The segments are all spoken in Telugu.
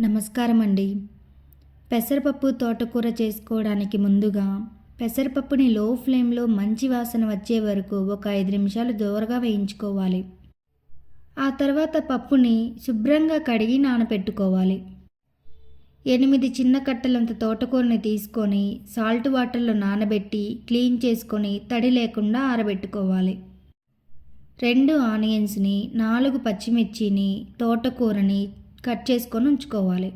నమస్కారం అండి పెసరపప్పు తోటకూర చేసుకోవడానికి ముందుగా పెసరపప్పుని లో ఫ్లేమ్లో మంచి వాసన వచ్చే వరకు ఒక ఐదు నిమిషాలు దూరగా వేయించుకోవాలి. ఆ తర్వాత పప్పుని శుభ్రంగా కడిగి నానబెట్టుకోవాలి ఎనిమిది చిన్న కట్టలంత తోటకూరని తీసుకొని సాల్ట్ వాటర్లో నానబెట్టి క్లీన్ చేసుకొని తడి లేకుండా ఆరబెట్టుకోవాలి. రెండు ఆనియన్స్ని నాలుగు పచ్చిమిర్చిని తోటకూరని కట్ చేసుకొని ఉంచుకోవాలి.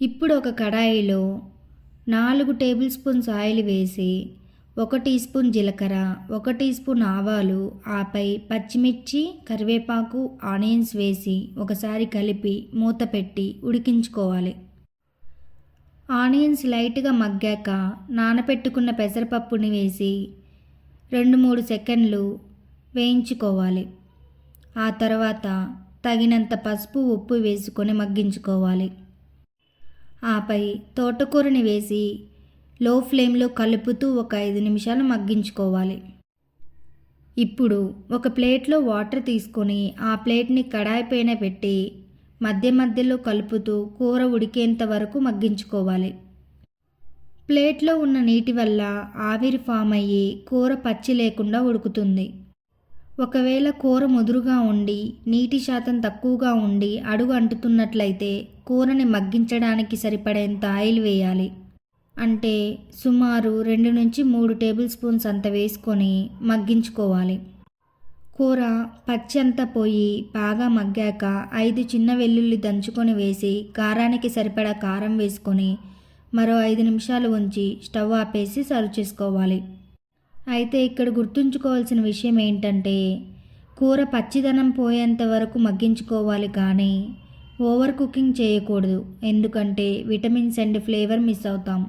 ఇప్పుడు ఒక కడాయిలో నాలుగు టేబుల్ స్పూన్స్ ఆయిల్ వేసి ఒక టీ స్పూన్ జీలకర్ర ఒక టీ స్పూన్ ఆవాలు ఆపై పచ్చిమిర్చి కరివేపాకు ఆనియన్స్ వేసి ఒకసారి కలిపి మూత పెట్టి ఉడికించుకోవాలి. ఆనియన్స్ లైట్గా మగ్గాక నానపెట్టుకున్న పెసరపప్పుని వేసి రెండు మూడు సెకండ్లు వేయించుకోవాలి. ఆ తర్వాత తగినంత పసుపు ఉప్పు వేసుకొని మగ్గించుకోవాలి. ఆపై తోటకూరని వేసి లో ఫ్లేమ్లో కలుపుతూ ఒక ఐదు నిమిషాలు మగ్గించుకోవాలి. ఇప్పుడు ఒక ప్లేట్లో వాటర్ తీసుకొని ఆ ప్లేట్ని కడాయి పైన పెట్టి మధ్య మధ్యలో కలుపుతూ కూర ఉడికేంత వరకు మగ్గించుకోవాలి. ప్లేట్లో ఉన్న నీటి వల్ల ఆవిరి ఫామ్ అయ్యి కూర పచ్చి లేకుండా ఉడుకుతుంది. ఒకవేళ కూర ముదురుగా ఉండి నీటి శాతం తక్కువగా ఉండి అడుగు అంటుతున్నట్లయితే కూరని మగ్గించడానికి సరిపడేంత ఆయిల్ వేయాలి. అంటే సుమారు రెండు నుంచి మూడు టేబుల్ స్పూన్స్ అంత వేసుకొని మగ్గించుకోవాలి. కూర పచ్చి అంతా పోయి బాగా మగ్గాక ఐదు చిన్న వెల్లుల్లి దంచుకొని వేసి కారానికి సరిపడా కారం వేసుకొని మరో ఐదు నిమిషాలు ఉంచి స్టవ్ ఆపేసి సర్వ్ చేసుకోవాలి. అయితే ఇక్కడ గుర్తుంచుకోవాల్సిన విషయం ఏంటంటే కూర పచ్చిదనం పోయేంత వరకు మగ్గించుకోవాలి కానీ ఓవర్ కుకింగ్ చేయకూడదు. ఎందుకంటే విటమిన్స్ అండ్ ఫ్లేవర్ మిస్ అవుతాం.